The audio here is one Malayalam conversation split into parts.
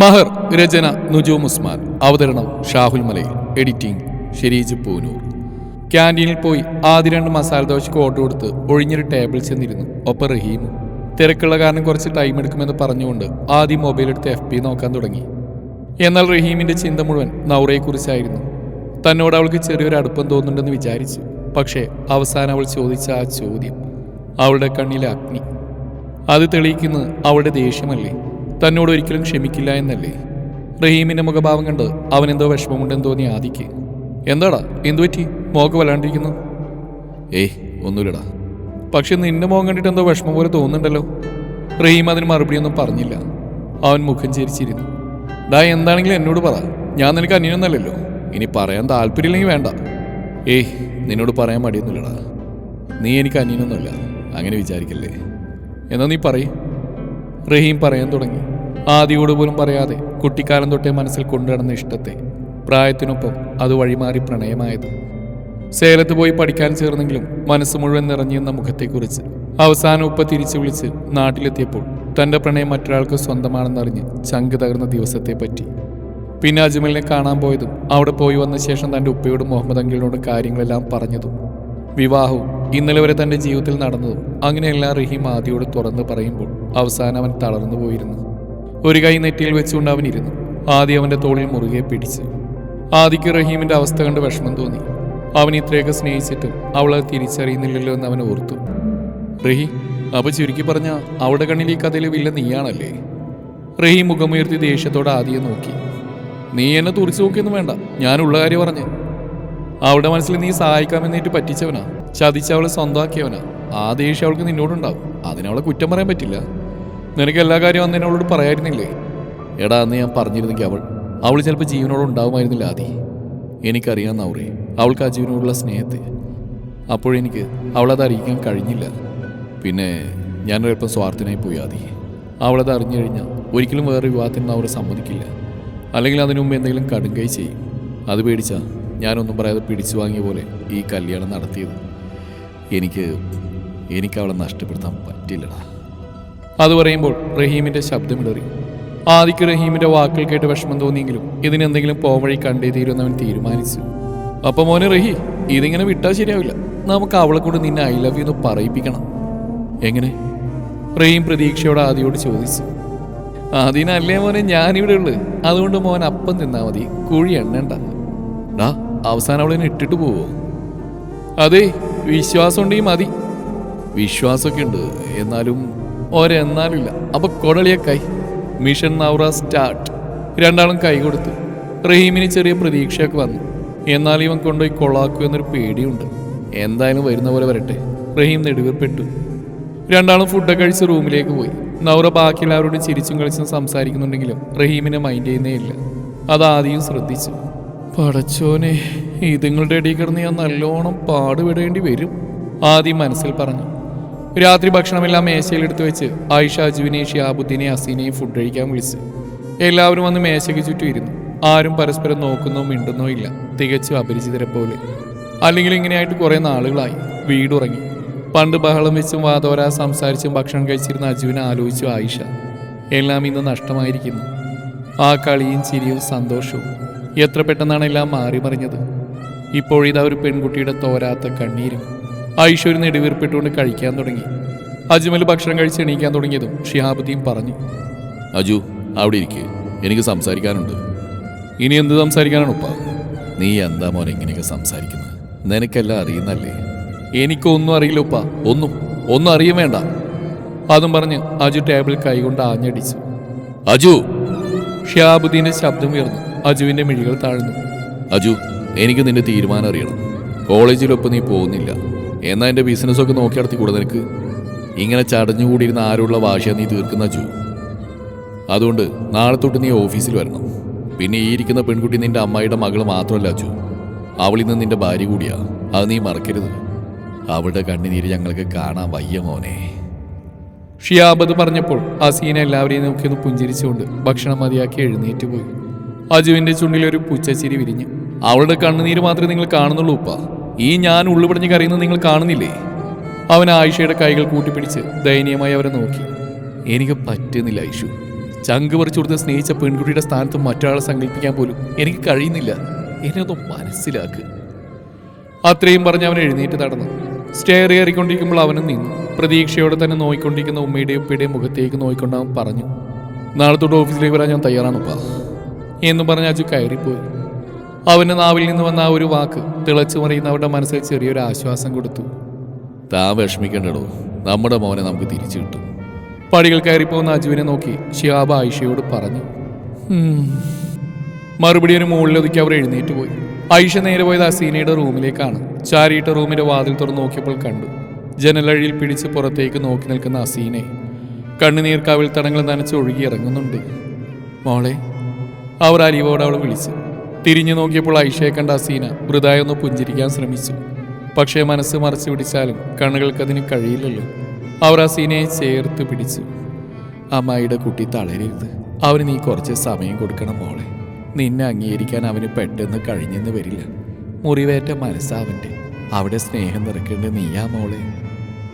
മഹർ രചന നുജൂം ഉസ്മാൻ. അവതരണം ഷാഹുൽ മലയിൽ. എഡിറ്റിംഗ് ഷെരീജ് പൂനൂർ. ക്യാന്റീനിൽ പോയി ആദ്യ രണ്ട് മസാല ദോശയ്ക്ക് ഓർഡർ കൊടുത്ത് ഒഴിഞ്ഞൊരു ടേബിൾ ചെന്നിരുന്നു. ഒപ്പം റഹീമും. തിരക്കുള്ള കാരണം കുറച്ച് ടൈം എടുക്കുമെന്ന് പറഞ്ഞുകൊണ്ട് ആദ്യം മൊബൈൽ എടുത്ത് എഫ് പി നോക്കാൻ തുടങ്ങി. എന്നാൽ റഹീമിന്റെ ചിന്ത മുഴുവൻ നൗറയെക്കുറിച്ചായിരുന്നു. തന്നോട് അവൾക്ക് ചെറിയൊരു അടുപ്പം തോന്നുന്നുണ്ടെന്ന് വിചാരിച്ചു. പക്ഷേ അവസാനം അവൾ ചോദിച്ച ആ ചോദ്യം അവളുടെ കണ്ണിലെ അഗ്നി. അത് തെളിയിക്കുന്നത് അവളുടെ ദേഷ്യമല്ലേ? തന്നോട് ഒരിക്കലും ക്ഷമിക്കില്ല എന്നല്ലേ? റഹീമിന്റെ മുഖഭാവം കണ്ട് അവൻ എന്തോ വിഷമമുണ്ടെന്ന് തോന്നി ആദിക്ക്. എന്താടാ? എന്തു പറ്റി? മോക്ക് വല്ലാണ്ടിരിക്കുന്നു. ഏയ് ഒന്നുമില്ലടാ. പക്ഷെ നിന്റെ മുഖം കണ്ടിട്ട് എന്തോ വിഷമം പോലെ തോന്നുന്നുണ്ടല്ലോ. റഹീം അതിന് മറുപടിയൊന്നും പറഞ്ഞില്ല. അവൻ മുഖം ചിരിച്ചിരുന്നു. ഡാ എന്താണെങ്കിലും എന്നോട് പറ. ഞാൻ നിനക്ക് അന്യനൊന്നല്ലല്ലോ. ഇനി പറയാൻ താല്പര്യമില്ലെങ്കിൽ വേണ്ട. ഏയ് നിന്നോട് പറയാൻ മടിയൊന്നുമില്ലടാ. നീ എനിക്ക് അന്യനൊന്നുമില്ല. അങ്ങനെ വിചാരിക്കല്ലേ? എന്നാ നീ പറയ്. റഹീം പറയാൻ തുടങ്ങി. ആദിയോട് പോലും പറയാതെ കുട്ടിക്കാലം തൊട്ടേ മനസ്സിൽ കൊണ്ടുനടന്ന ഇഷ്ടത്തെ. പ്രായത്തിനൊപ്പം അത് വഴിമാറി പ്രണയമായത്. സേലത്ത് പോയി പഠിക്കാൻ ചേർന്നെങ്കിലും മനസ്സ് മുഴുവൻ നിറഞ്ഞിരുന്ന മുഖത്തെക്കുറിച്ച്. അവസാനം ഉപ്പ തിരിച്ചു വിളിച്ച് നാട്ടിലെത്തിയപ്പോൾ തന്റെ പ്രണയം മറ്റൊരാൾക്ക് സ്വന്തമാണെന്നറിഞ്ഞ് ചങ്ക് തകർന്ന ദിവസത്തെ പറ്റി പിന്നെ അജ്മലിനെ കാണാൻ പോയതും അവിടെ പോയി വന്ന ശേഷം തന്റെ ഉപ്പയോടും മുഹമ്മദ് അങ്കിളിനോടും കാര്യങ്ങളെല്ലാം പറഞ്ഞതും. വിവാഹവും ഇന്നലെ വരെ തന്റെ ജീവിതത്തിൽ നടന്നതും അങ്ങനെയെല്ലാം റഹീം ആദിയോട് തുറന്ന് പറയുമ്പോൾ അവസാനം അവൻ തളർന്നു പോയിരുന്നു. ഒരു കൈ നെറ്റിയിൽ വെച്ചുകൊണ്ട് അവൻ ഇരുന്നു. ആദ്യം അവന്റെ തോളിൽ മുറുകെ പിടിച്ചു. ആദിക്ക് റഹീമിന്റെ അവസ്ഥ കണ്ട് വിഷമം തോന്നി. അവൻ ഇത്രയൊക്കെ സ്നേഹിച്ചിട്ടും അവളെ തിരിച്ചറിയുന്നില്ലല്ലോ എന്ന് അവൻ ഓർത്തു. റഹി അപ്പൊ ചുരുക്കി പറഞ്ഞ അവളുടെ കണ്ണിൽ ഈ കഥയിലെ വില്ല നീയാണല്ലേ? റഹീം മുഖമുയർത്തി ദേഷ്യത്തോടെ ആദ്യം നോക്കി. നീ എന്നെ തുറിച്ചു നോക്കിയൊന്നും വേണ്ട. ഞാനുള്ള കാര്യം പറഞ്ഞു. അവളുടെ മനസ്സിൽ നീ സഹായിക്കാമെന്നേറ്റ് പറ്റിച്ചവനാ. ചതിച്ചവളെ സ്വന്തമാക്കിയവനാ. ആ ദേഷ്യം അവൾക്ക് നിന്നോടുണ്ടാവും. അതിനവളെ കുറ്റം പറയാൻ പറ്റില്ല. നിനക്ക് എല്ലാ കാര്യവും അന്ന് എന്നോട് പറയായിരുന്നില്ലേ എടാ അന്ന് ഞാൻ പറഞ്ഞിരുന്നെങ്കിൽ അവൾ അവൾ ചിലപ്പോൾ ജീവനോട് ഉണ്ടാവുമായിരുന്നില്ല ആദി. എനിക്കറിയാം നൗറേ. അവൾക്ക് ആ ജീവനോടുള്ള സ്നേഹത്തെ. അപ്പോഴെനിക്ക് അവളത് അറിയിക്കാൻ കഴിഞ്ഞില്ല. പിന്നെ ഞാനൊരൽപ്പം സ്വാർത്ഥനായി പോയി ആദി. അവളത് അറിഞ്ഞു കഴിഞ്ഞാൽ ഒരിക്കലും വേറെ വിവാഹത്തിന് അവരെ സമ്മതിക്കില്ല. അല്ലെങ്കിൽ അതിനു മുമ്പ് എന്തെങ്കിലും കടുങ്കൈ ചെയ്യും. അത് പേടിച്ചാൽ ഞാനൊന്നും പറയാതെ പിടിച്ചു വാങ്ങിയ പോലെ ഈ കല്യാണം നടത്തിയത്. എനിക്ക് എനിക്ക് അവളെ നഷ്ടപ്പെടുത്താൻ പറ്റില്ലടാ. അത് പറയുമ്പോൾ റഹീമിന്റെ ശബ്ദമിടറി ആദിക്ക് റഹീമിന്റെ വാക്കുകൾ കേട്ട് വിഷമം തോന്നിയെങ്കിലും ഇതിനെന്തെങ്കിലും പോവഴി കണ്ടേ തീരുമെന്ന് അവൻ തീരുമാനിച്ചു. അപ്പൊ മോനെ റഹി ഇതിങ്ങനെ വിട്ടാൽ ശരിയാവില്ല. നമുക്ക് അവളെ കൂടെ നിന്നെ ഐ ലവ് യു എന്ന് പറയിപ്പിക്കണം. എങ്ങനെ? റഹീം പ്രതീക്ഷയോട് ആദിയോട് ചോദിച്ചു. അതിനല്ലേ മോനെ ഞാനിവിടെ ഉള്ളത് അതുകൊണ്ട് മോൻ അപ്പം തിന്നാ മതി. കുഴി എണ്ണണ്ട. ഡാ അവസാനം അവളെ ഇട്ടിട്ട് പോവോ? അതെ വിശ്വാസം ഉണ്ടെങ്കിൽ മതി. വിശ്വാസമൊക്കെ ഉണ്ട്. എന്നാലും ഒരെന്നാലുമില്ല അപ്പൊ കൊടളിയക്കായി. മിഷൻ നൗറ സ്റ്റാർട്ട് രണ്ടാളും കൈ കൊടുത്തു. റഹീമിന് ചെറിയ പ്രതീക്ഷയൊക്കെ വന്നു. എന്നാൽ ഇവൻ കൊണ്ടുപോയി കൊള്ളാക്കൂ എന്നൊരു പേടിയുണ്ട്. എന്തായാലും വരുന്ന പോലെ വരട്ടെ. റഹീം നെടുവീർപ്പെട്ടു. രണ്ടാളും ഫുഡ് കഴിച്ച് റൂമിലേക്ക് പോയി. നൗറ ബാക്കി എല്ലാവരോടും ചിരിച്ചും കളിച്ചും സംസാരിക്കുന്നുണ്ടെങ്കിലും റഹീമിനെ മൈൻഡ് ചെയ്യുന്നേ ഇല്ല. അത് ആദ്യം ശ്രദ്ധിച്ചു. പടച്ചോനെ ഇതുങ്ങളുടെ ഇടയിൽ കിടന്ന് ഞാൻ നല്ലോണം പാടുപെടേണ്ടി വരും ആദ്യം മനസ്സിൽ പറഞ്ഞു. രാത്രി ഭക്ഷണമെല്ലാം എടുത്തു വെച്ച് ആയിഷ അജുവിനെ ഷിയാബുദ്ദീനെ അസീനെയും ഫുഡ് കഴിക്കാൻ വിളിച്ച്. എല്ലാവരും വന്ന് മേശയ്ക്ക് ചുറ്റും ഇരുന്നു. ആരും പരസ്പരം നോക്കുന്നോ മിണ്ടുന്നോ ഇല്ല. തികച്ചും അപരിചിതരെ പോലെ. അല്ലെങ്കിൽ ഇങ്ങനെയായിട്ട് കുറെ നാളുകളായി. വീടുറങ്ങി പണ്ട് ബഹളം വെച്ചും വാതോരാ സംസാരിച്ചും ഭക്ഷണം കഴിച്ചിരുന്ന അജുവിനെ ആലോചിച്ചു ആയിഷ. എല്ലാം ഇന്ന് നഷ്ടമായിരിക്കുന്നു. ആ കളിയും ചിരിയും സന്തോഷവും എത്ര പെട്ടെന്നാണ് എല്ലാം മാറി മറിഞ്ഞത് ഇപ്പോഴിതാ ഒരു പെൺകുട്ടിയുടെ തോരാത്ത കണ്ണീരും. ആയിഷ ഒരു നെടുവീർപ്പിട്ടുകൊണ്ട് കഴിക്കാൻ തുടങ്ങി. അജ്മൽ ഭക്ഷണം കഴിച്ച് എണീക്കാൻ തുടങ്ങിയതും ഷിഹാബുദ്ദീൻ പറഞ്ഞു. അജു അവിടെ ഇരിക്കെ. എനിക്ക് സംസാരിക്കാനുണ്ട്. ഇനി എന്ത് സംസാരിക്കാനാണ് ഉപ്പ? നീ എന്താ മോൻ എങ്ങനെയൊക്കെ സംസാരിക്കുന്നത്? നിനക്കെല്ലാം അറിയുന്നല്ലേ? എനിക്കൊന്നും അറിയില്ല ഉപ്പ. ഒന്നും ഒന്നും അറിയും വേണ്ട. അതും പറഞ്ഞ് അജു ടേബിൾ കൈകൊണ്ട് ആഞ്ഞടിച്ചു. അജു! ഷിയാബുദ്ദീന്റെ ശബ്ദം ഉയർന്നു. അജുവിന്റെ മിഴികൾ താഴ്ന്നു. അജു എനിക്ക് നിന്റെ തീരുമാനം അറിയണം. കോളേജിലൊപ്പം നീ പോകുന്നില്ല. എന്നാ എന്റെ ബിസിനസ്സൊക്കെ നോക്കി നടത്തി കൂടെ നിനക്ക്? ഇങ്ങനെ ചടഞ്ഞുകൂടിയിരുന്ന ആരുള്ള ഭാഷ നീ തീർക്കുന്ന അജു? അതുകൊണ്ട് നാളെ തൊട്ട് നീ ഓഫീസിൽ വരണം. പിന്നെ ഈ ഇരിക്കുന്ന പെൺകുട്ടി നിന്റെ അമ്മായിയുടെ മകൾ മാത്രമല്ല അജു. അവളിൽ നിന്ന് നിന്റെ ഭാര്യ കൂടിയാ. അത് നീ മറക്കരുത്. അവളുടെ കണ്ണുനീര് ഞങ്ങൾക്ക് കാണാൻ വയ്യ മോനെ. ഷിയാബത് പറഞ്ഞപ്പോൾ അസീന എല്ലാവരെയും നോക്കിയൊന്ന് പുഞ്ചിരിച്ചുകൊണ്ട് ഭക്ഷണം മതിയാക്കി എഴുന്നേറ്റ് പോയി. അജുവിന്റെ ചുണ്ടിൽ ഒരു പുച്ചച്ചിരി വിരിഞ്ഞു. അവളുടെ കണ്ണുനീര് മാത്രമേ നിങ്ങൾ കാണുന്നുള്ളൂ ഉപ്പ. ഈ ഞാൻ ഉള്ളുപടഞ്ഞ് കരയുന്നത് നിങ്ങൾ കാണുന്നില്ലേ? അവൻ ആയിഷയുടെ കൈകൾ കൂട്ടിപ്പിടിച്ച് ദയനീയമായി അവരെ നോക്കി. എനിക്ക് പറ്റുന്നില്ല ഐഷു. ചങ്ക് പറിച്ചു കൊടുത്ത് സ്നേഹിച്ച പെൺകുട്ടിയുടെ സ്ഥാനത്ത് മറ്റൊരാളെ സങ്കല്പിക്കാൻ പോലും എനിക്ക് കഴിയുന്നില്ല. എന്നെ മനസ്സിലാക്ക്. അത്രയും പറഞ്ഞ് അവൻ എഴുന്നേറ്റ് നടന്നു. സ്റ്റെയർ കയറിക്കൊണ്ടിരിക്കുമ്പോൾ അവനും നിന്നു. പ്രതീക്ഷയോടെ തന്നെ നോയിക്കൊണ്ടിരിക്കുന്ന ഉമ്മയുടെയും ഉപ്പയുടെയും മുഖത്തേക്ക് നോയിക്കൊണ്ട് പറഞ്ഞു നാളെ തൊട്ട് ഓഫീസിലേക്ക് വരാൻ ഞാൻ തയ്യാറാണപ്പാ എന്ന് പറഞ്ഞ് അജു കയറിപ്പോയി. അവന്റെ നാവിൽ നിന്ന് വന്ന ആ ഒരു വാക്ക് തിളച്ചു മറിയുന്ന അവരുടെ മനസ്സിൽ ചെറിയൊരു ആശ്വാസം കൊടുത്തു. താൻ വിഷമിക്കേണ്ടടോ. നമ്മുടെ മോനെ നമുക്ക് തിരിച്ചു കിട്ടും. പടികൾ കയറിപ്പോകുന്ന അജുവിനെ നോക്കി ഷിയാബ് ആയിഷയോട് പറഞ്ഞു. മറുപടി ഒരു മുകളിലൊതുക്കി അവർ എഴുന്നേറ്റ് പോയി. ഐഷ നേരെ പോയത് സീനയുടെ റൂമിലേക്കാണ്. ചാരിയിട്ട റൂമിന്റെ വാതിൽ തുറന്ന് നോക്കിയപ്പോൾ കണ്ടു. ജനലഴിയിൽ പിടിച്ച് പുറത്തേക്ക് നോക്കി നിൽക്കുന്ന അസീനെ. കണ്ണുനീർ കാവിൽ തടങ്ങൾ നനച്ച് ഒഴുകി ഇറങ്ങുന്നുണ്ട്. മോളെ. അവർ അലിവോട് അവൾ വിളിച്ചു. തിരിഞ്ഞു നോക്കിയപ്പോൾ ഐഷയെ കണ്ട അസീന വൃതായൊന്ന് പുഞ്ചിരിക്കാൻ ശ്രമിച്ചു. പക്ഷേ മനസ്സ് മറച്ചു പിടിച്ചാലും കണ്ണുകൾക്കതിന് കഴിയില്ലല്ലോ. അവർ അസീനയെ ചേർത്ത് പിടിച്ചു. അമ്മായിയുടെ കുട്ടി തളരരുത്. അവന് നീ കുറച്ച് സമയം കൊടുക്കണം മോളെ. നിന്നെ അംഗീകരിക്കാൻ അവന് പെട്ടെന്ന് കഴിഞ്ഞെന്ന് വരില്ല. മുറിവേറ്റ മനസ്സാവന്റെ അവിടെ സ്നേഹം നിറക്കേണ്ടത് നീയാ മോളെ.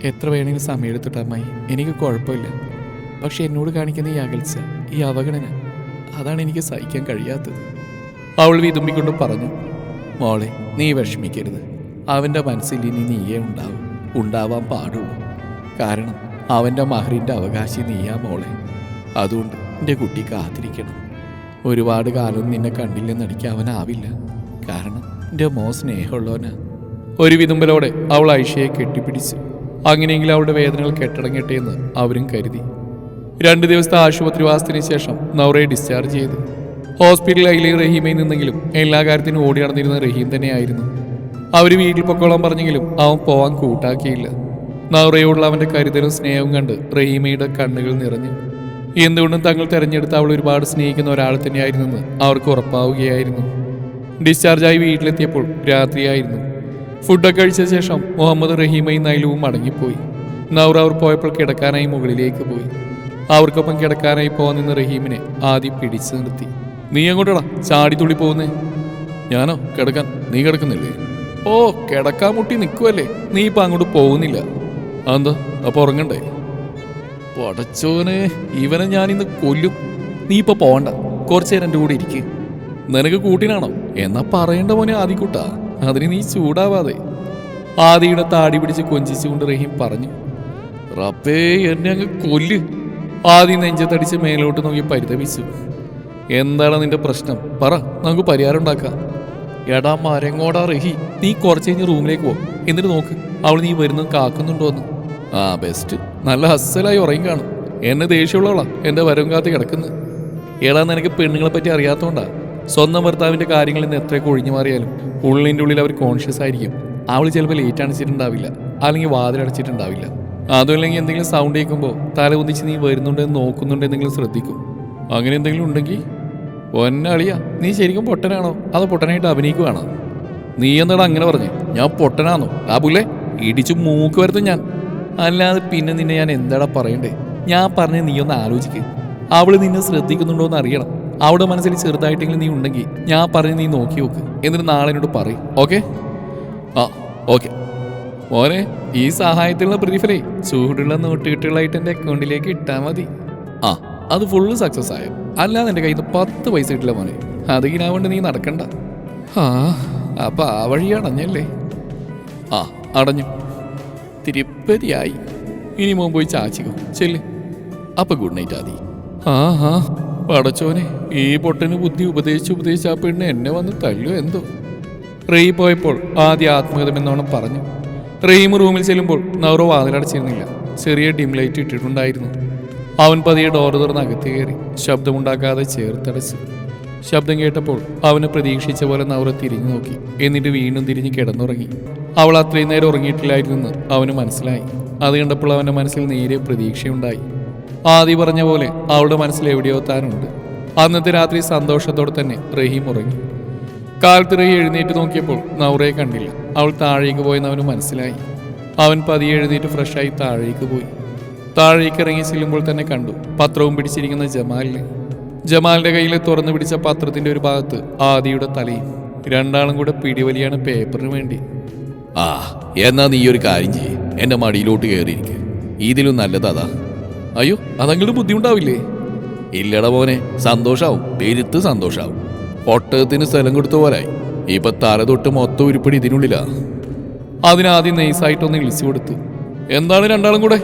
എത്ര വേണമെങ്കിലും സമയമെടുത്തിട്ട് അമ്മായി എനിക്ക് കുഴപ്പമില്ല. പക്ഷെ എന്നോട് കാണിക്കുന്ന ഈ അകൽച്ച ഈ അവഗണന അതാണ് എനിക്ക് സഹിക്കാൻ കഴിയാത്തത്. അവൾ വിതുമ്പിക്കൊണ്ട് പറഞ്ഞു മോളെ നീ വിഷമിക്കരുത്. അവന്റെ മനസ്സിൽ ഇനി നീയേ ഉണ്ടാവും. ഉണ്ടാവാൻ പാടുള്ളൂ. കാരണം അവന്റെ മഹറിന്റെ അവകാശി നീയാ മോളെ. അതുകൊണ്ട് എന്റെ കുട്ടി കാത്തിരിക്കണം. ഒരുപാട് കാലം നിന്നെ കണ്ടില്ലെന്നടിക്കാൻ അവനാവില്ല കാരണം എന്റെ മോ സ്നേഹമുള്ളവനാ. ഒരു വിതുമ്പലോടെ അവൾ ഐഷയെ കെട്ടിപ്പിടിച്ചു. അങ്ങനെയെങ്കിൽ അവളുടെ വേദനകൾ കെട്ടടങ്ങട്ടെ എന്ന് അവരും കരുതി. രണ്ട് ദിവസത്തെ ആശുപത്രിവാസത്തിന് ശേഷം നൗറയെ ഡിസ്ചാർജ് ചെയ്തു. ഹോസ്പിറ്റലിൽ അയിലെ റഹീമയിൽ നിന്നെങ്കിലും എല്ലാ കാര്യത്തിനും ഓടി നടന്നിരുന്ന റഹീം തന്നെയായിരുന്നു. അവർ വീട്ടിൽ പൊക്കോളാൻ പറഞ്ഞെങ്കിലും അവൻ പോവാൻ കൂട്ടാക്കിയില്ല. നൗറയോടുള്ള അവന്റെ കരുതലും സ്നേഹവും കണ്ട് റഹീമയുടെ കണ്ണുകൾ നിറഞ്ഞു. എന്തുകൊണ്ടും തങ്ങൾ തെരഞ്ഞെടുത്ത അവൾ ഒരുപാട് സ്നേഹിക്കുന്ന ഒരാൾ തന്നെയായിരുന്നെന്ന് അവർക്ക് ഉറപ്പാവുകയായിരുന്നു. ഡിസ്ചാർജായി വീട്ടിലെത്തിയപ്പോൾ രാത്രിയായിരുന്നു. ഫുഡൊക്കെ കഴിച്ച ശേഷം മുഹമ്മദ് റഹീമയും നൈലുവും മടങ്ങിപ്പോയി. നൗറ അവർ പോയപ്പോൾ കിടക്കാനായി മുകളിലേക്ക് പോയി. അവർക്കൊപ്പം കിടക്കാനായി പോകാൻ നിന്ന് റഹീമിനെ ആദ്യം പിടിച്ചു നിർത്തി. നീ എങ്ങോട്ടടാ? ചാടി തുള്ളി പോകുന്നേ. ഞാനോ? കിടക്കാൻ. നീ കിടക്കുന്നില്ലേ? ഓ കിടക്കാൻ മുട്ടി നിൽക്കുവല്ലേ നീ ഇപ്പൊ അങ്ങോട്ട് പോകുന്നില്ല. അതെന്താ? അപ്പൊ ഉറങ്ങണ്ടേ? പടച്ചോനെ ഇവനെ ഞാൻ ഇന്ന് കൊല്ലും. നീ ഇപ്പൊ പോവണ്ട കുറച്ചു നേരം എന്റെ കൂടെ ഇരിക്കേ. നിനക്ക് കൂട്ടിനാണോ? എന്നാ പറയേണ്ട മോനെ ആദിക്കൂട്ടാ. അതിന് നീ ചൂടാവാതെ. ആദിയുടെ താടി പിടിച്ച് കൊഞ്ചിച്ചുകൊണ്ട് റഹീം പറഞ്ഞു റബ്ബേ എന്നെ അങ്ങ് കൊല്ല്. ആദ്യം നെഞ്ചത്തടിച്ച് മേലോട്ട് നോക്കി പരിതപിച്ചു. എന്താണ് നിന്റെ പ്രശ്നം? പറ നമുക്ക് പരിഹാരം ഉണ്ടാക്കാം. എടാ മരങ്ങോടാ റഹി നീ കുറച്ച് കഴിഞ്ഞ് റൂമിലേക്ക് പോ. എന്നിട്ട് നോക്ക് അവൾ നീ വരുന്നത് കാക്കുന്നുണ്ടോ എന്ന്. ആ ബെസ്റ്റ് നല്ല ഹസ്സലായി ഉറങ്ങി കാണും. എന്നെ ദേഷ്യമുള്ളവളാ എന്റെ വരവും കാത്ത് കിടക്കുന്നത് എടാ നിനക്ക് പെണ്ണുങ്ങളെ പറ്റി അറിയാത്തോണ്ടാ. സ്വന്തം ഭർത്താവിന്റെ കാര്യങ്ങളിൽ നിന്ന് എത്രയൊക്കെ ഒഴിഞ്ഞു മാറിയാലും ഉള്ളിന്റെ ഉള്ളിൽ അവർ കോൺഷ്യസ് ആയിരിക്കും. അവൾ ചിലപ്പോൾ ലേറ്റ് അണിച്ചിട്ടുണ്ടാവില്ല അല്ലെങ്കിൽ വാതിലടച്ചിട്ടുണ്ടാവില്ല അതുമല്ലെങ്കിൽ എന്തെങ്കിലും സൗണ്ട് കേൾക്കുമ്പോൾ തല കുന്നിച്ച് നീ വരുന്നുണ്ടെന്ന് നോക്കുന്നുണ്ടെന്നെങ്കിലും ശ്രദ്ധിക്കും. അങ്ങനെ എന്തെങ്കിലും ഉണ്ടെങ്കിൽ ഒന്നളിയ നീ ശരിക്കും പൊട്ടനാണോ? അത് പൊട്ടനായിട്ട് അഭിനയിക്കുവാണോ? നീ എന്താടാ അങ്ങനെ പറഞ്ഞു? ഞാൻ പൊട്ടനാണോ പുല്ലേ ഇടിച്ചു മൂക്ക് വരുത്തും ഞാൻ. അല്ലാതെ പിന്നെ നിന്നെ ഞാൻ എന്താടാ പറയണ്ടേ? ഞാൻ പറഞ്ഞ നീ ഒന്ന് ആലോചിക്ക്. അവൾ നിന്നെ ശ്രദ്ധിക്കുന്നുണ്ടോ എന്ന് അറിയണം. അവളുടെ മനസ്സിൽ ചെറുതായിട്ടെങ്കിലും നീ ഉണ്ടെങ്കിൽ ഞാൻ പറഞ്ഞ് നീ നോക്കി നോക്ക്. എന്നിട്ട് നാളെ പറയും. ഓക്കെ? ആ ഓക്കെ. ഓനെ ഈ സഹായത്തിലുള്ള പ്രതിഫലേ ചൂടുള്ള നോട്ടുകെട്ടുകളായിട്ട് എന്റെ അക്കൗണ്ടിലേക്ക് ഇട്ടാൽ മതി. ആ. അത് ഫുള്ള് സക്സസ് ആയോ. അല്ലാതെ എന്റെ കയ്യിൽ നിന്ന് പത്ത് പൈസ കിട്ടില്ല മോനെ. അതിനാവണ്ട് നീ നടക്കണ്ട. ആ അപ്പൊ ആ വഴി അടഞ്ഞല്ലേ? ആ അടഞ്ഞു. തിരുപ്പതിയായി. ഇനി മോൻ പോയി ചാച്ചിക്കും. ചെല്ല്. അപ്പൊ ഗുഡ് നൈറ്റ് ആദി. ആ ആ. പടച്ചോനെ ഈ പൊട്ടന് ബുദ്ധി ഉപദേശിച്ച് ഉപദേശിച്ച് ആ പെണ്ണ് എന്നെ വന്ന് തല്ലോ എന്തോ? റെയ് പോയപ്പോൾ ആദ്യ ആത്മഗതമെന്നോണം പറഞ്ഞു. റെയിം റൂമിൽ ചെല്ലുമ്പോൾ നൗറോ വാതിലടച്ചിരുന്നില്ല. ചെറിയ ഡിം ലൈറ്റ് ഇട്ടിട്ടുണ്ടായിരുന്നു. അവൻ പതിയെ ഡോർ തുറന്ന് അകത്ത് കയറി. ശബ്ദമുണ്ടാക്കാതെ ചേർത്തടച്ചു. ശബ്ദം കേട്ടപ്പോൾ അവന് പ്രതീക്ഷിച്ച പോലെ നവറ തിരിഞ്ഞു നോക്കി. എന്നിട്ട് വീണ്ടും തിരിഞ്ഞ് കിടന്നുറങ്ങി. അവൾ അത്രയും നേരം ഉറങ്ങിയിട്ടില്ലായിരുന്നെന്ന് അവന് മനസ്സിലായി. അത് കണ്ടപ്പോൾ അവന്റെ മനസ്സിൽ നേരെ പ്രതീക്ഷയുണ്ടായി. ആദി പറഞ്ഞ പോലെ അവളുടെ മനസ്സിൽ എവിടെയോ താനുണ്ട്. അന്നത്തെ രാത്രി സന്തോഷത്തോടെ തന്നെ റഹീം ഉറങ്ങി. കാലത്ത് റഹി എഴുന്നേറ്റ് നോക്കിയപ്പോൾ നൗറയെ കണ്ടില്ല. അവൾ താഴേക്ക് പോയെന്ന് അവന് മനസ്സിലായി. അവൻ പതിയെ എഴുന്നേറ്റ് ഫ്രഷായി താഴേക്ക് പോയി. താഴേക്ക് ഇറങ്ങി ചെല്ലുമ്പോൾ തന്നെ കണ്ടു പത്രവും പിടിച്ചിരിക്കുന്ന ജമാലിനെ. ജമാലിന്റെ കയ്യിൽ തുറന്നു പിടിച്ച പത്രത്തിന്റെ ഒരു ഭാഗത്ത് ആദിയുടെ തലയും രണ്ടാളും കൂടെ പിടിവലിയാണ് പേപ്പറിന് വേണ്ടി. ആ എന്നാ നീ ഒരു കാര്യം ചെയ്യ്. എന്റെ മടിയിലോട്ട് കയറിയിരിക്കുക ഇതിലും നല്ലത് അതാ. അയ്യോ അതങ്ങോട്ട് ബുദ്ധിമുട്ടാവില്ലേ? ഇല്ലട മോനെ സന്തോഷാവും. പെരുത്ത് സന്തോഷാവും. ഒട്ടകത്തിന് സ്ഥലം കൊടുത്ത പോലായി. ഇപ്പൊ തല തൊട്ട് മൊത്തം ഉരുപ്പടി ഇതിനുള്ളിലാ. അതിനാദ്യം നൈസായിട്ടൊന്ന് ഇളിച്ചു കൊടുത്തു. എന്താണ് രണ്ടാളും കൂടെ?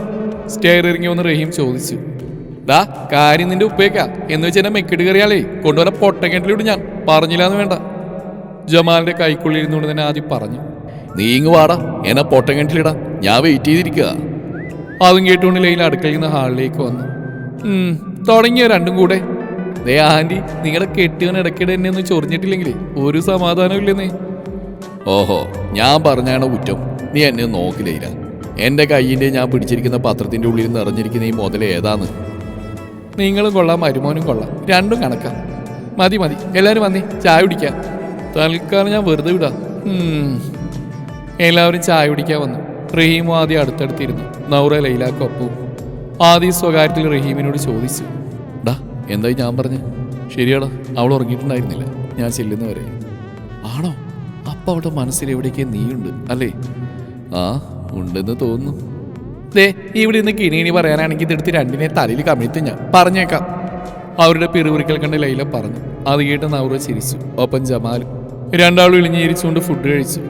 സ്റ്റെയർ ഇറങ്ങി വന്ന് റഹീം ചോദിച്ചു ദാ കാര്യം നിന്റെ ഉപ്പേക്ക എന്ന് വെച്ച് എന്നെ മെക്കിട്ട് കയറിയാലേ കൊണ്ടുവരാൻ പൊട്ടക്കെട്ടിലിട്ട് ഞാൻ. പറഞ്ഞില്ലാന്ന് വേണ്ട. ജമാലിന്റെ കൈക്കുള്ളിൽ ഇരുന്നുകൊണ്ട് തന്നെ ആദ്യം പറഞ്ഞു നീ ഇങ്ങ് വാടാ എന്നെ പൊട്ടക്കെട്ടിലിടാ ഞാൻ വെയിറ്റ് ചെയ്തിരിക്കുക അതും കേട്ടുകൊണ്ട് ലൈല അടുക്കളയിൽ നിന്ന് ഹാളിലേക്ക് വന്നു തുടങ്ങിയോ രണ്ടും കൂടെ? ദേ ആന്റി നിങ്ങളുടെ കെട്ടിയവൻ ഇടയ്ക്കിടെ എന്നെ ഒന്ന് ചൊറിഞ്ഞിട്ടില്ലെങ്കിൽ ഒരു സമാധാനം ഇല്ലെന്നേ. ഓഹോ ഞാൻ പറഞ്ഞാണ് കുറ്റം. നീ എന്നെ നോക്കില്ല എന്റെ കയ്യിന്റെ ഞാൻ പിടിച്ചിരിക്കുന്ന പത്രത്തിന്റെ ഉള്ളിൽ നിറഞ്ഞിരിക്കുന്ന ഈ മുതൽ ഏതാന്ന് നിങ്ങളും കൊള്ളാം മരുമോനും കൊള്ളാം. രണ്ടും കണക്കാം. മതി മതി. എല്ലാവരും വന്നേ ചായ കുടിക്കാം. തൽക്കാലം ഞാൻ വെറുതെ വിടാം. എല്ലാവരും ചായ കുടിക്കാൻ വന്നു. റഹീമും ആദ്യം അടുത്തടുത്തിരുന്നു. നൗറ ലൈലാക്കൊപ്പവും ആദ്യം സ്വകാര്യത്തിൽ റഹീമിനോട് ചോദിച്ചു. ഡാ എന്തായി ഞാൻ പറഞ്ഞു? ശരിയാടാ അവൾ ഉറങ്ങിയിട്ടുണ്ടായിരുന്നില്ല. ഞാൻ ചെല്ലുന്ന വരെ. ആണോ? അപ്പൊ അവളുടെ മനസ്സിൽ എവിടേക്കേ നീയുണ്ട് അല്ലേ? ആ ഉണ്ടെന്ന് തോന്നുന്നു. ദേ ഇവിടെ നിന്ന് കിണികിണി പറയാനാണെങ്കിൽ ഇതെടുത്ത് രണ്ടിനെ തലയിൽ കമിഴ്ത്ത് ഞാൻ. പറഞ്ഞേക്കാം. അവരുടെ പിറുപിറുക്കൽ കണ്ട് ലൈല പറഞ്ഞു. അത് കേട്ട് നൗറ ചിരിച്ചു. ഒപ്പം ജമാലും രണ്ടാളും ഇളിഞ്ഞിരിച്ചുകൊണ്ട് ഫുഡ് കഴിച്ചു.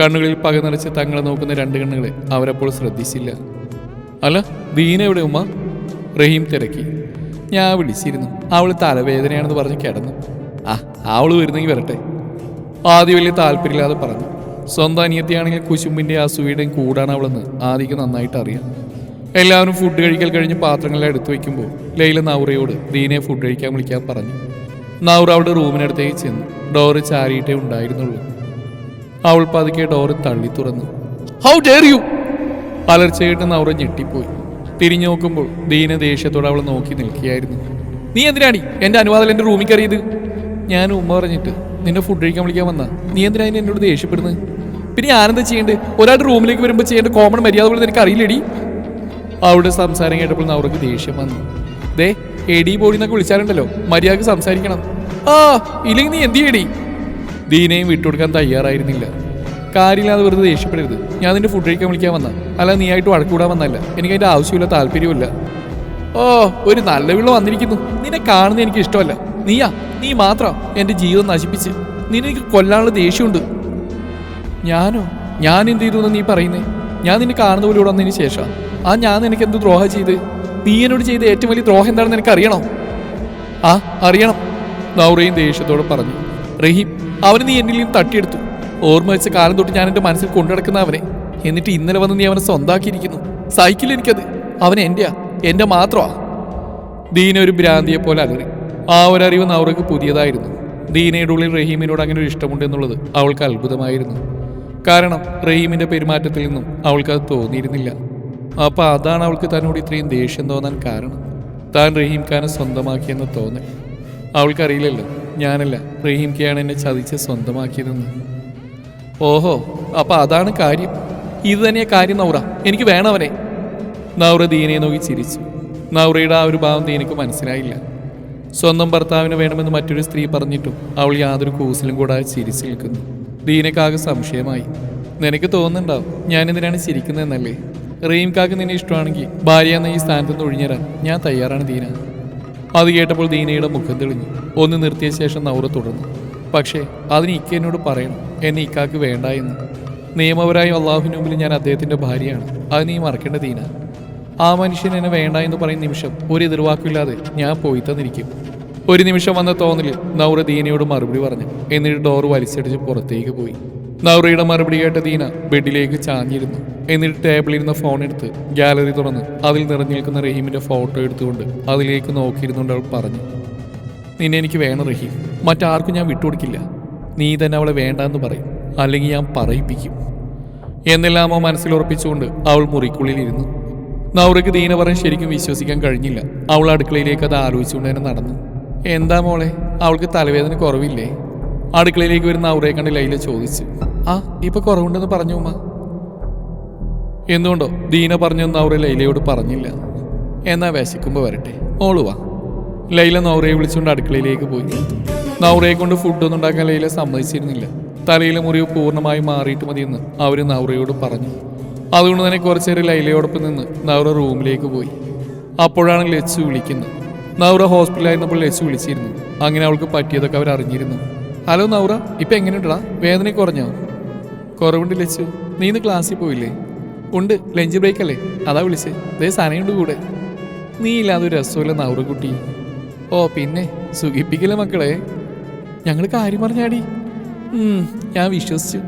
കണ്ണുകളിൽ പക നിറച്ച് തങ്ങളെ നോക്കുന്ന രണ്ട് കണ്ണുകളെ അവരപ്പോൾ ശ്രദ്ധിച്ചില്ല. അല്ല ദീന എവിടെ ഉമ്മ? റഹീം തിരക്കി. ഞാൻ വിളിച്ചിരുന്നു. അവൾ തലവേദനയാണെന്ന് പറഞ്ഞ് കിടന്നു. ആ അവൾ വരുന്നെങ്കിൽ വരട്ടെ. ആദ്യം വലിയ താല്പര്യമില്ലാതെ പറഞ്ഞു. സ്വന്തം അനിയത്തിയാണെങ്കിൽ കുശുമ്പിന്റെ അസൂയയുടെയും കൂടാണ് അവളെന്ന് ആദിക്ക് നന്നായിട്ട് അറിയാം. എല്ലാവരും ഫുഡ് കഴിക്കൽ കഴിഞ്ഞ് പാത്രങ്ങളെല്ലാം എടുത്തു വയ്ക്കുമ്പോൾ ലൈല നൗറയോട് ദീനെ ഫുഡ് കഴിക്കാൻ വിളിക്കാൻ പറഞ്ഞു. നൗറ അവളുടെ റൂമിനടുത്തേക്ക് ചെന്നു. ഡോറ് ചാരിയിട്ടേ ഉണ്ടായിരുന്നുള്ളൂ. അവൾ പതുക്കെ ഡോറ് തള്ളി തുറന്നു. ഹൗ ഡെയർ യു അലർച്ചയായിട്ട് നൗറ ഞെട്ടിപ്പോയി. തിരിഞ്ഞു നോക്കുമ്പോൾ ദീന ദേഷ്യത്തോടെ അവൾ നോക്കി നിൽക്കുകയായിരുന്നു. നീ എന്തിനാണി എന്റെ അനുവാദം എന്റെ റൂമിൽ കയറിയത്? ഞാൻ ഉമ്മ പറഞ്ഞിട്ട് നിന്നെ ഫുഡ് കഴിക്കാൻ വിളിക്കാൻ വന്ന. നീ എന്തിനാ എന്നോട് ദേഷ്യപ്പെടുന്നത്? പിന്നെ ഞാനെന്താ ചെയ്യേണ്ടത് ഒരാളുടെ റൂമിലേക്ക് വരുമ്പോൾ ചെയ്യേണ്ട കോമൺ മര്യാദ പോലും നിനക്ക് അറിയില്ലടി. അവിടെ സംസാരം കേട്ടപ്പോൾ അവർക്ക് ദേഷ്യം വന്നു. ദേ എടി ബോഡി എന്നൊക്കെ വിളിച്ചാലുണ്ടല്ലോ. മര്യാദയ്ക്ക് സംസാരിക്കണം. ആ ഇല്ലെങ്കിൽ നീ എന്ത് ചെയ്യടി? ദീനയും വിട്ടുകൊടുക്കാൻ തയ്യാറായിരുന്നില്ല. കാര്യമില്ലാതെ വെറുതെ ദേഷ്യപ്പെടരുത്. ഞാൻ നിന്റെ ഫുഡ് കഴിക്കാൻ വിളിക്കാൻ വന്ന. അല്ല നീ ആയിട്ട് വഴക്കൂടാൻ വന്നല്ല എനിക്ക് അതിന്റെ ആവശ്യമില്ല താല്പര്യമില്ല ഓ ഒരു നല്ല വിള വന്നിരിക്കുന്നു. നിന്നെ കാണുന്നത് എനിക്ക് ഇഷ്ടമല്ല. നീയാ നീ മാത്രം എന്റെ ജീവിതം നശിപ്പിച്ച്. നിനക്ക് കൊല്ലാനുള്ള ദേഷ്യമുണ്ട്. ഞാനോ? ഞാൻ എന്ത് ചെയ്തു നീ പറയുന്നേ? ഞാൻ നിന്നെ കാണുന്ന പോലെ ഇവിടെ വന്നതിന് ശേഷം. ആ ഞാൻ നിനക്ക് എന്ത് ദ്രോഹം ചെയ്ത്? നീ എന്നോട് ചെയ്ത ഏറ്റവും വലിയ ദ്രോഹം എന്താണെന്ന് നിനക്ക് അറിയണോ? ആ അറിയണം. നൗറയും ദേഷ്യത്തോടെ പറഞ്ഞു. റഹീം അവന് നീ എന്നിൽ നിന്ന് തട്ടിയെടുത്തു. ഓർമ്മ വെച്ച കാലം തൊട്ട് ഞാൻ എന്റെ മനസ്സിൽ കൊണ്ടുനടക്കുന്ന അവനെ. എന്നിട്ട് ഇന്നലെ വന്ന് നീ അവനെ സ്വന്താക്കിയിരിക്കുന്നു. സൈക്കിൾ എനിക്കത്. അവൻ എന്റെയാ എന്റെ മാത്രമാ. ദീന ഒരു ഭ്രാന്തിയെ പോലെ അലറി. ആ ഒരു അറിവ് നൗറയ്ക്ക് പുതിയതായിരുന്നു. ദീനയുടെ ഉള്ളിൽ റഹീമിനോട് അങ്ങനെ ഒരു ഇഷ്ടമുണ്ട് എന്നുള്ളത് അവൾക്ക് അത്ഭുതമായിരുന്നു. കാരണം റഹീമിന്റെ പെരുമാറ്റത്തിൽ നിന്നും അവൾക്ക് അത് തോന്നിയിരുന്നില്ല. അപ്പോൾ അതാണ് അവൾക്ക് തന്നോട് ഇത്രയും ദേഷ്യം തോന്നാൻ കാരണം. താൻ റഹീം ഖാനെ സ്വന്തമാക്കിയെന്ന് തോന്നൽ. അവൾക്കറിയില്ലല്ലോ ഞാനല്ല റഹീം ഖാണ് എന്നെ ചതിച്ച് സ്വന്തമാക്കിയതെന്ന്. ഓഹോ അപ്പോൾ അതാണ് കാര്യം. ഇത് തന്നെയാ കാര്യം നൗറ. എനിക്ക് വേണവനെ നൗറ ദീനെ നോക്കി ചിരിച്ചു. നൗറയുടെ ആ ഒരു ഭാവം ദീനക്ക് മനസ്സിലായില്ല. സ്വന്തം ഭർത്താവിന് വേണമെന്ന് മറ്റൊരു സ്ത്രീ പറഞ്ഞിട്ടും അവൾ യാതൊരു കൂസിലും കൂടാതെ ചിരിച്ചു നിൽക്കുന്നു. ദീനക്കാകെ സംശയമായി. നിനക്ക് തോന്നുന്നുണ്ടാവും ഞാൻ ചിരിക്കുന്നതെന്നല്ലേ? റീം കാക്ക് നിന്നെ ഇഷ്ടമാണെങ്കിൽ ഭാര്യ എന്ന ഈ സ്ഥാനത്ത് നിന്ന് ഒഴിഞ്ഞുതരാൻ ഞാൻ തയ്യാറാണ് ദീന. അത് കേട്ടപ്പോൾ ദീനയുടെ മുഖം തെളിഞ്ഞു. ഒന്ന് നിർത്തിയ ശേഷം നൗറ തുടർന്നു. പക്ഷേ അതിന് ഇക്ക എന്നോട് പറയണം എന്നെ ഇക്കാക്ക് വേണ്ട എന്ന്. നിയമപരമായി അള്ളാഹുവിന് മുമ്പിൽ ഞാൻ അദ്ദേഹത്തിന്റെ ഭാര്യയാണ്. അത് നീ മറക്കേണ്ട ദീന. ആ മനുഷ്യൻ എന്നെ വേണ്ട എന്ന് പറയുന്ന നിമിഷം ഒരു എതിർവാക്കില്ലാതെ ഞാൻ പോയി തന്നിരിക്കും. ഒരു നിമിഷം വന്ന തോന്നലിൽ നൗറ ദീനയോട് മറുപടി പറഞ്ഞു. എന്നിട്ട് ഡോർ വലിച്ചടിച്ച് പുറത്തേക്ക് പോയി. നൗറയുടെ മറുപടി കേട്ട ദീന ബെഡിലേക്ക് ചാഞ്ഞിരുന്നു. എന്നിട്ട് ടേബിളിരുന്ന ഫോൺ എടുത്ത് ഗാലറി തുറന്ന് അതിൽ നിറഞ്ഞു നിൽക്കുന്ന റഹീമിന്റെ ഫോട്ടോ എടുത്തുകൊണ്ട് അതിലേക്ക് നോക്കിയിരുന്നുകൊണ്ട് അവൾ പറഞ്ഞു നിന്നെ എനിക്ക് വേണം റഹീം. മറ്റാർക്കും ഞാൻ വിട്ടുകൊടുക്കില്ല. നീ തന്നെ അവളെ വേണ്ടാന്ന് പറയും. അല്ലെങ്കിൽ ഞാൻ പറയിപ്പിക്കും. എന്നെല്ലാമോ മനസ്സിൽ ഉറപ്പിച്ചുകൊണ്ട് അവൾ മുറിക്കുള്ളിൽ ഇരുന്നു. നൗറയ്ക്ക് ദീന പറയാൻ ശരിക്കും വിശ്വസിക്കാൻ കഴിഞ്ഞില്ല. അവൾ അടുക്കളയിലേക്ക് അത് ആലോചിച്ചുകൊണ്ട് തന്നെ നടന്നു. എന്താ മോളെ? അവൾക്ക് തലവേദന കുറവില്ലേ? അടുക്കളയിലേക്ക് വരുന്ന അവരെ കണ്ട് ലൈല ചോദിച്ചു. ആ ഇപ്പൊ കുറവുണ്ടെന്ന് പറഞ്ഞു ഉമ്മ? എന്തുകൊണ്ടോ? ദീന പറഞ്ഞൊന്നും അവരെ ലൈലയോട് പറഞ്ഞില്ല. എന്നാ വിശക്കുമ്പോ വരട്ടെ. മോൾ ലൈല നൗറയെ വിളിച്ചുകൊണ്ട് അടുക്കളയിലേക്ക് പോയി. നൗറയെ കൊണ്ട് ഫുഡൊന്നും ഉണ്ടാക്കാൻ ലൈല സമ്മതിച്ചിരുന്നില്ല. തലയിലെ മുറിവ് പൂർണമായി മാറിയിട്ട് മതിയെന്ന് അവർ നൗറയോട് പറഞ്ഞു. അതുകൊണ്ട് തന്നെ കുറച്ചേരം ലൈലയോടൊപ്പം നിന്ന് നൗറ റൂമിലേക്ക് പോയി. അപ്പോഴാണ് ലച്ചു വിളിക്കുന്നത്. നൗറ ഹോസ്പിറ്റലായിരുന്നപ്പോൾ ലച്ചു വിളിച്ചിരുന്നു. അങ്ങനെ അവൾക്ക് പറ്റിയതൊക്കെ അവർ അറിഞ്ഞിരുന്നു. ഹലോ നൗറ ഇപ്പം എങ്ങനെയുണ്ടടാ? വേദന കുറഞ്ഞോ? കുറവുണ്ട് ലച്ചു നീ ഇന്ന് ക്ലാസ്സിൽ പോയില്ലേ? ഉണ്ട്. ലഞ്ച് ബ്രേക്ക് അല്ലേ അതാ വിളിച്ചേ. ദേ സനയുണ്ട് കൂടെ. നീ ഇല്ലാതെ ഒരു രസമില്ല നൗറ കുട്ടി. ഓ പിന്നെ? സുഖിപ്പിക്കില്ല മക്കളെ? ഞങ്ങൾ കാര്യം പറഞ്ഞാടി. ഞാൻ വിശ്വസിച്ചു.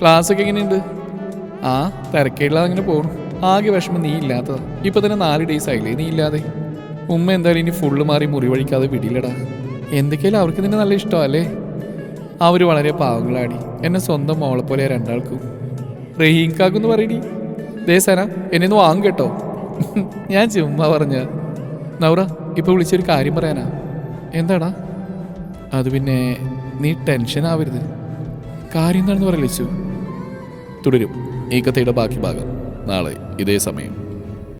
ക്ലാസ്സൊക്കെ എങ്ങനെയുണ്ട്? ആ തിരക്കേടില്ലാതെ അങ്ങനെ പോകണം ആകെ വിഷമം നീ ഇല്ലാത്തതാ. ഇപ്പം തന്നെ നാല് ഡേയ്സ് ആയില്ലേ നീ ഇല്ലാതെ? ഉമ്മ എന്തായാലും ഇനി ഫുള്ള് മാറി മുറി വഴിക്കാതെ വിടില്ലടാ. എന്തൊക്കെയാലും അവർക്ക് നിന്നെ നല്ല ഇഷ്ടമല്ലേ? അവർ വളരെ പാവങ്ങളാടി. എന്നെ സ്വന്തം മോളെ പോലെ രണ്ടാൾക്കും. റഹീം കാക്കെന്ന് പറയടി. ദേ സന എന്നെ ഒന്ന് വാങ്ങും കേട്ടോ. ഞാൻ ചുമ്മാ പറഞ്ഞ. നൗറ ഇപ്പൊ വിളിച്ചൊരു കാര്യം പറയാനാ. എന്താടാ? അത് പിന്നെ നീ ടെൻഷൻ ആവരുത്. കാര്യം എന്താണെന്ന് പറയലിച്ചു തുടരും. ഈ കഥയുടെ ബാക്കി ഭാഗം നാളെ ഇതേ സമയം.